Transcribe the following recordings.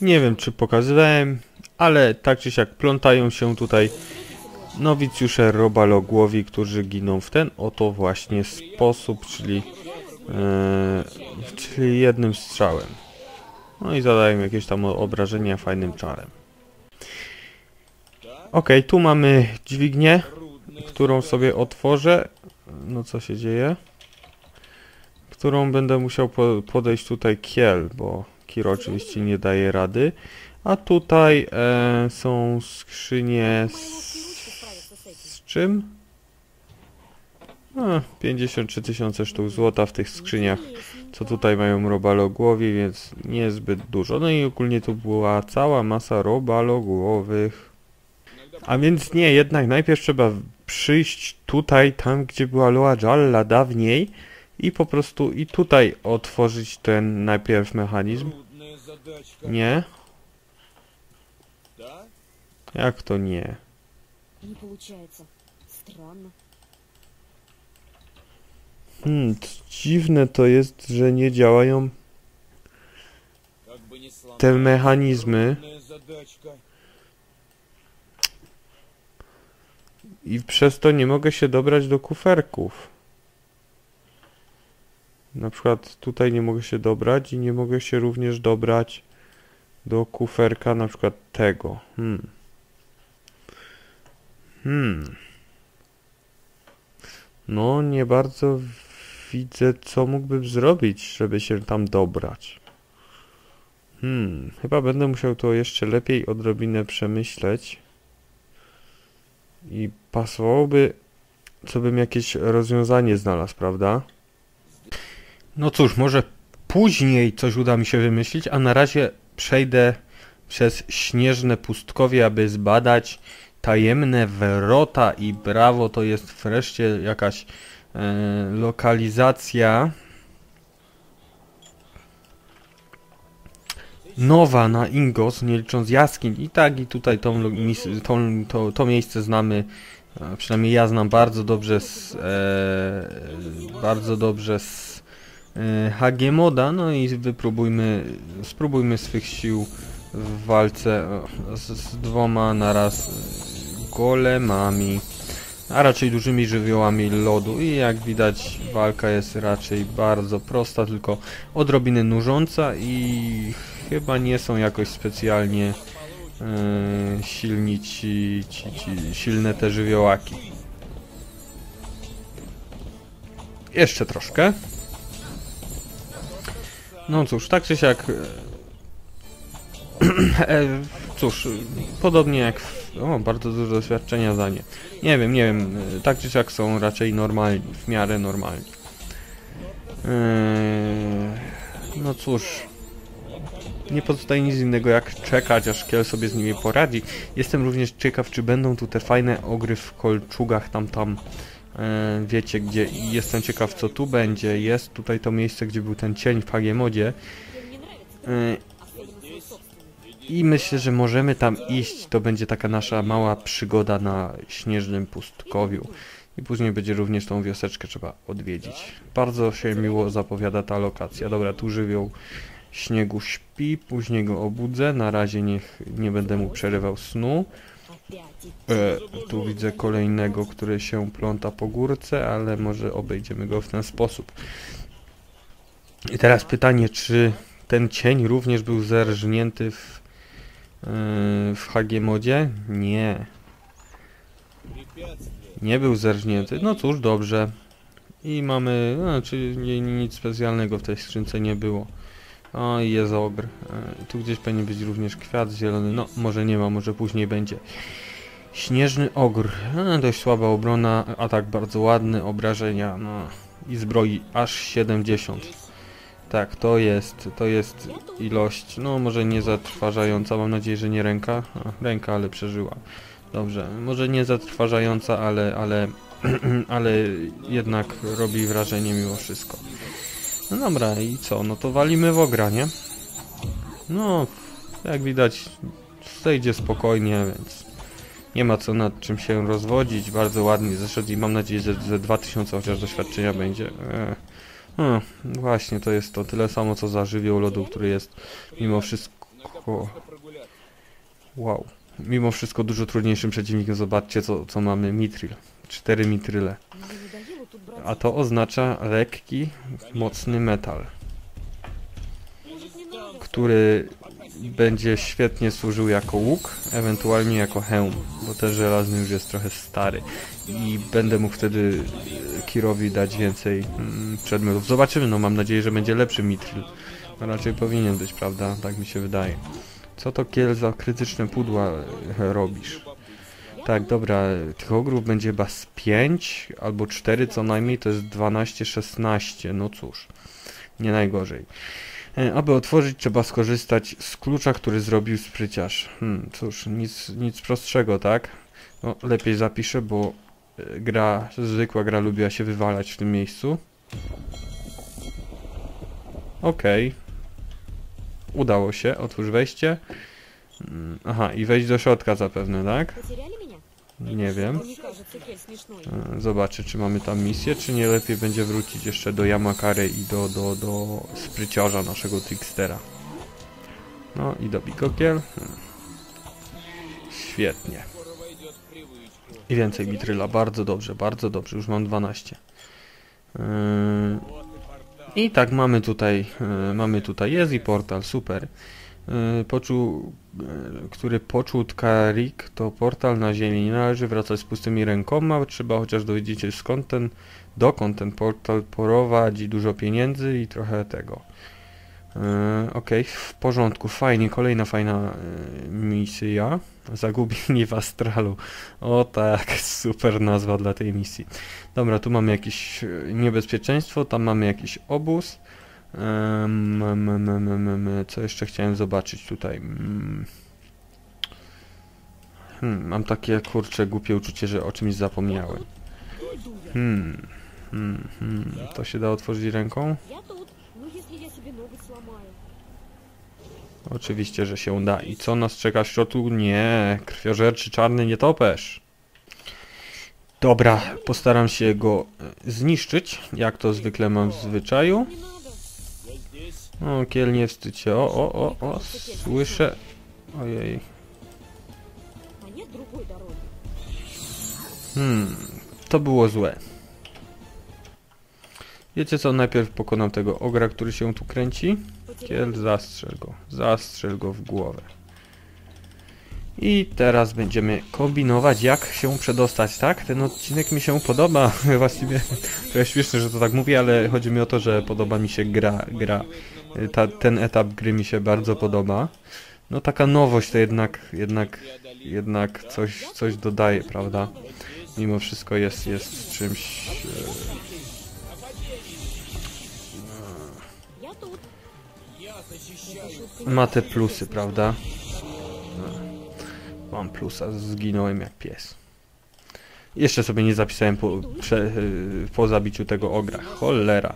Nie wiem, czy pokazywałem, ale tak czy siak plątają się tutaj nowicjusze robalogłowi, którzy giną w ten oto właśnie sposób, czyli, e, czyli jednym strzałem. No i zadają jakieś tam obrażenia fajnym czarem. Ok, tu mamy dźwignię, którą sobie otworzę. No co się dzieje? Którą będę musiał po podejść tutaj kiel, bo Kiro oczywiście nie daje rady. A tutaj e, są skrzynie z, z czym? A, 53 tysiące sztuk złota w tych skrzyniach, co tutaj mają robalogłowi, więc niezbyt dużo. No i ogólnie tu była cała masa robalogłowych. A więc nie, jednak najpierw trzeba przyjść tutaj, tam gdzie była Loa Jalla dawniej i po prostu i tutaj otworzyć ten najpierw mechanizm. Nie? Jak to nie? Hmm, dziwne to jest, że nie działają te mechanizmy. I przez to nie mogę się dobrać do kuferków. Na przykład tutaj nie mogę się dobrać i nie mogę się również dobrać do kuferka na przykład tego. Hmm. Hmm. No, nie bardzo widzę, co mógłbym zrobić, żeby się tam dobrać. Hmm, chyba będę musiał to jeszcze lepiej odrobinę przemyśleć. I pasowałoby, co bym jakieś rozwiązanie znalazł, prawda? No cóż, może później coś uda mi się wymyślić, a na razie przejdę przez śnieżne pustkowie, aby zbadać tajemne wrota i brawo, to jest wreszcie jakaś e, lokalizacja nowa na Ingos, nie licząc jaskiń. I tak, i tutaj tą, tą, to, to miejsce znamy, przynajmniej ja znam bardzo dobrze z, e, bardzo dobrze z HG Moda, no i wypróbujmy, spróbujmy swych sił w walce o, z, z dwoma naraz e, golemami, a raczej dużymi żywiołami lodu i jak widać walka jest raczej bardzo prosta, tylko odrobinę nużąca i chyba nie są jakoś specjalnie e, silni ci, ci, ci, silne te żywiołaki. Jeszcze troszkę. No cóż, tak czy siak. e, e, cóż, podobnie jak. W, o, bardzo dużo doświadczenia za nie. Nie wiem, nie wiem. e, Tak czy siak są raczej normalni, w miarę normalni. Eee, no cóż. Nie pozostaje nic innego jak czekać, aż Kiel sobie z nimi poradzi. Jestem również ciekaw, czy będą tu te fajne ogry w kolczugach tam tam. E, wiecie gdzie jestem ciekaw co tu będzie. Jest tutaj to miejsce, gdzie był ten cień w Pagiemodzie. E, I myślę, że możemy tam iść. To będzie taka nasza mała przygoda na śnieżnym pustkowiu. I później będzie również tą wioseczkę trzeba odwiedzić. Bardzo się miło zapowiada ta lokacja. Dobra, tu żywioł śniegu śpi, później go obudzę. Na razie niech nie będę mu przerywał snu. E, tu widzę kolejnego, który się pląta po górce, ale może obejdziemy go w ten sposób. I teraz pytanie, czy ten cień również był zerżnięty w, yy, w Hagiemodzie? Nie. Nie był zerżnięty. No cóż, dobrze. I mamy, znaczy nic specjalnego w tej skrzynce nie było. O, jest ogr. E, tu gdzieś powinien być również kwiat zielony. No, może nie ma, może później będzie. Śnieżny ogr. E, dość słaba obrona, atak bardzo ładny, obrażenia, no i zbroi aż 70. Tak, to jest, to jest ilość, no może nie zatrważająca, mam nadzieję, że nie ręka. A, ręka, ale przeżyła. Dobrze, może nie zatrważająca, ale, ale, ale jednak robi wrażenie mimo wszystko. No dobra, i co? No to walimy w ogra, nie? No, jak widać, zejdzie spokojnie, więc nie ma co nad czym się rozwodzić. Bardzo ładnie zeszedł i mam nadzieję, że ze 2000 chociaż doświadczenia będzie. E, no, właśnie, to jest to. Tyle samo, co za żywioł lodu, który jest mimo wszystko... Wow. Mimo wszystko dużo trudniejszym przeciwnikiem. Zobaczcie, co, co mamy. Mitril. Cztery mitryle a to oznacza lekki, mocny metal, który będzie świetnie służył jako łuk, ewentualnie jako hełm, bo ten żelazny już jest trochę stary i będę mógł wtedy e, Kirowi dać więcej mm, przedmiotów. Zobaczymy, no mam nadzieję, że będzie lepszy Mitril. No, raczej powinien być, prawda? Tak mi się wydaje. Co to kiel za krytyczne pudła e, robisz? Tak, dobra, tych ogrów będzie chyba z 5 albo 4 co najmniej, to jest 12-16, no cóż, nie najgorzej. E, Aby otworzyć trzeba skorzystać z klucza, który zrobił spryciarz. Hmm, cóż, nic, nic prostszego, tak? No, lepiej zapiszę, bo e, gra, zwykła gra lubiła się wywalać w tym miejscu. Okej. Udało się, otwórz wejście. Mm, Aha, i wejść do środka zapewne, tak? Nie wiem. E, zobaczę, czy mamy tam misję, czy nie lepiej będzie wrócić jeszcze do Yamakary i do, do, do spryciarza naszego Trickstera. No i do Bikokiel. Świetnie. I więcej mitryla. Bardzo dobrze, bardzo dobrze. Już mam 12. E, I tak mamy tutaj, e, mamy tutaj jest portal, super. E, Poczuł, e, który poczuł Tkarik, to portal na ziemi. Nie należy wracać z pustymi rękoma, trzeba chociaż dowiedzieć się skąd ten, dokąd ten portal prowadzi, dużo pieniędzy i trochę tego. E, Okej, w porządku, fajnie, kolejna fajna e, misja. Zagubieni w astralu. O tak, super nazwa dla tej misji. Dobra, tu mamy jakieś niebezpieczeństwo, tam mamy jakiś obóz. Co jeszcze chciałem zobaczyć tutaj? Hmm, mam takie kurcze głupie uczucie, że o czymś zapomniałem. Hmm. Hmm, hmm. To się da otworzyć ręką? Oczywiście, że się uda. I co nas czeka w środku? Nie, krwiożerczy czarny nietoperz. Dobra, postaram się go zniszczyć, jak to zwykle mam w zwyczaju. O, kiel nie wstydź się. O, o, o, o, słyszę. Ojej. Hmm, to było złe. Wiecie co, najpierw pokonam tego ogra, który się tu kręci. Kiel, zastrzel go. Zastrzel go w głowę. I teraz będziemy kombinować, jak się przedostać, tak? Ten odcinek mi się podoba, właściwie trochę śmieszne, że to tak mówię, ale chodzi mi o to, że podoba mi się gra, gra. Ta, ten etap gry mi się bardzo podoba. No taka nowość to jednak, jednak, jednak coś, coś dodaje, prawda? Mimo wszystko jest, jest czymś... E, ma te plusy, prawda? No. No. Mam plusa, zginąłem jak pies. Jeszcze sobie nie zapisałem po, prze, y, po zabiciu tego ogra. Cholera.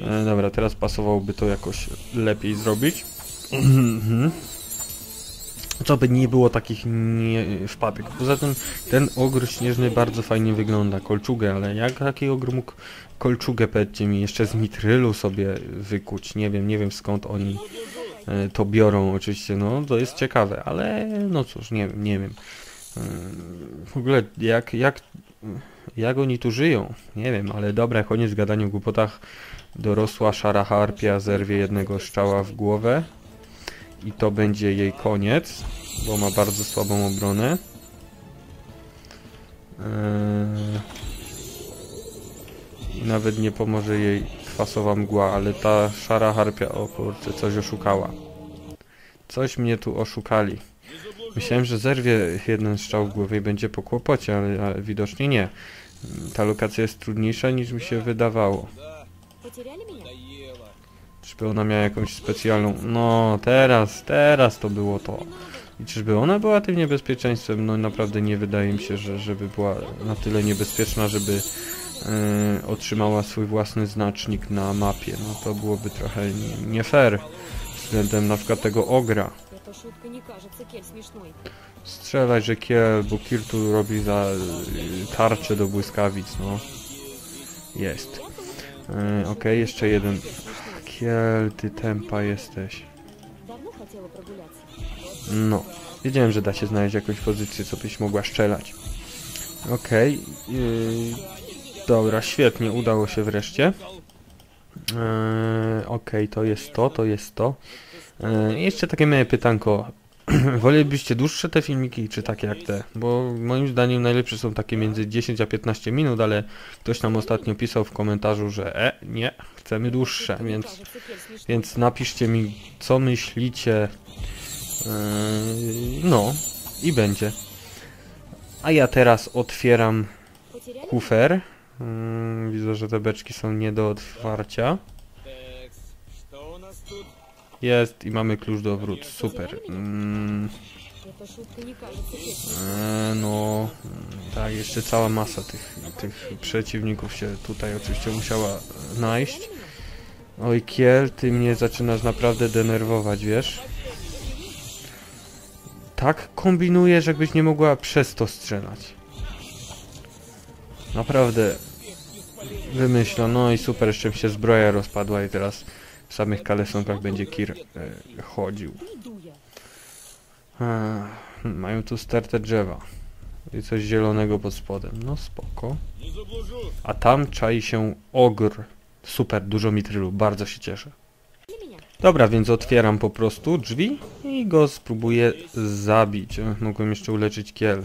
E, dobra, teraz pasowałoby to jakoś lepiej zrobić. Mhm. Co by nie było takich nie, wpadek. Poza tym ten ogr śnieżny bardzo fajnie wygląda, kolczugę, ale jak taki ogr mógł kolczugę, powiedzcie mi, jeszcze z mitrylu sobie wykuć? Nie wiem, nie wiem skąd oni to biorą oczywiście, no to jest ciekawe, ale no cóż, nie wiem, nie wiem. E, W ogóle jak, jak, jak oni tu żyją? Nie wiem, ale dobra, koniec gadania o głupotach. Dorosła szara harpia zerwie jednego szczała w głowę i to będzie jej koniec, bo ma bardzo słabą obronę. Eee, nawet nie pomoże jej kwasowa mgła, ale ta szara harpia, o kurczę, coś oszukała. Coś mnie tu oszukali. Myślałem, że zerwie jeden strzał w głowie i będzie po kłopocie, ale, ale widocznie nie. Ta lokacja jest trudniejsza niż mi się wydawało. Czyżby ona miała jakąś specjalną... No, teraz, teraz to było to. I czyżby ona była tym niebezpieczeństwem? No naprawdę nie wydaje mi się, że żeby była na tyle niebezpieczna, żeby E, otrzymała swój własny znacznik na mapie. No to byłoby trochę nie fair względem na przykład tego ogra. Strzelać, że Kiel, bo Kiel tu robi za e, tarczę do błyskawic, no. Jest. Yy, Okej, okay, jeszcze jeden. Kiel, ty tempa jesteś. No. Wiedziałem, że da się znaleźć jakąś pozycję, co byś mogła strzelać. Okej. Okay. Yy, Dobra, świetnie, udało się wreszcie. Eee, ok, to jest to, to jest to. Eee, jeszcze takie moje pytanko. Wolelibyście dłuższe te filmiki, czy takie jak te? Bo moim zdaniem najlepsze są takie między 10 a 15 minut, ale ktoś nam ostatnio pisał w komentarzu, że e, nie, chcemy dłuższe, więc, więc napiszcie mi, co myślicie. Eee, no, i będzie. A ja teraz otwieram kufer. Mm, widzę, że te beczki są nie do otwarcia. Jest i mamy klucz do wrót. Super. Mm. E, no, tak, jeszcze cała masa tych, tych przeciwników się tutaj oczywiście musiała najść. Oj, Kiel, ty mnie zaczynasz naprawdę denerwować, wiesz? Tak kombinujesz, jakbyś nie mogła przez to strzelać. Naprawdę, wymyśla. No i super, jeszcze się zbroja rozpadła i teraz w samych kalesonkach będzie Kir e, chodził. E, hmm, mają tu stertę drzewa. I coś zielonego pod spodem. No spoko. A tam czai się ogr. Super, dużo mitrylu. Bardzo się cieszę. Dobra, więc otwieram po prostu drzwi i go spróbuję zabić. E, mogłem jeszcze uleczyć kiel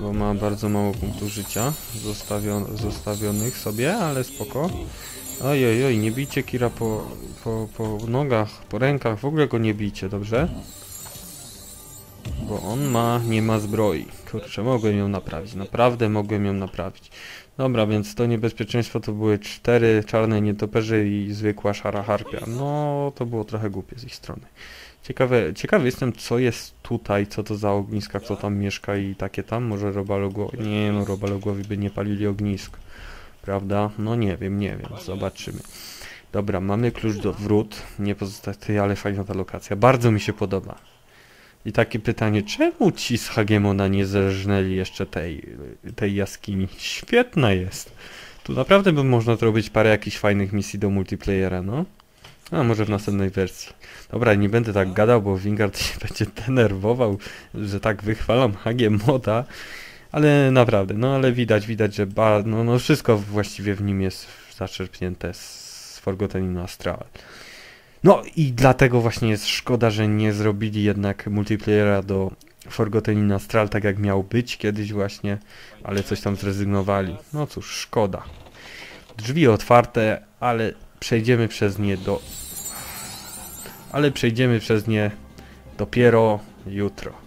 bo ma bardzo mało punktów życia zostawion zostawionych sobie, ale spoko. Oj, oj, oj, nie bijcie Kira po, po, po nogach, po rękach, w ogóle go nie bijcie, dobrze? Bo on ma, nie ma zbroi. Kurczę, mogłem ją naprawić, naprawdę mogłem ją naprawić. Dobra, więc to niebezpieczeństwo to były cztery czarne nietoperze i zwykła szara harpia. No, to było trochę głupie z ich strony. Ciekawe, ciekawy jestem, co jest tutaj, co to za ogniska, kto tam mieszka i takie tam. Może robalogłowi... Nie no, robalogłowi by nie palili ognisk. Prawda? No nie wiem, nie wiem. Zobaczymy. Dobra, mamy klucz do wrót. Nie pozostaje, ale fajna ta lokacja. Bardzo mi się podoba. I takie pytanie, czemu ci z Hagemona nie zerżnęli jeszcze tej, tej jaskini? Świetna jest. Tu naprawdę by można zrobić parę jakichś fajnych misji do multiplayera, no. A może w następnej wersji. Dobra, nie będę tak gadał, bo Wingard się będzie denerwował, że tak wychwalam Hagemoda. Ale naprawdę, no ale widać, widać, że ba, no, no wszystko właściwie w nim jest zaczerpnięte z, z Forgotten in Astral. No i dlatego właśnie jest szkoda, że nie zrobili jednak multiplayera do Forgotten in Astral, tak jak miał być kiedyś właśnie, ale coś tam zrezygnowali. No cóż, szkoda. Drzwi otwarte, ale przejdziemy przez nie do... Ale przejdziemy przez nie dopiero jutro.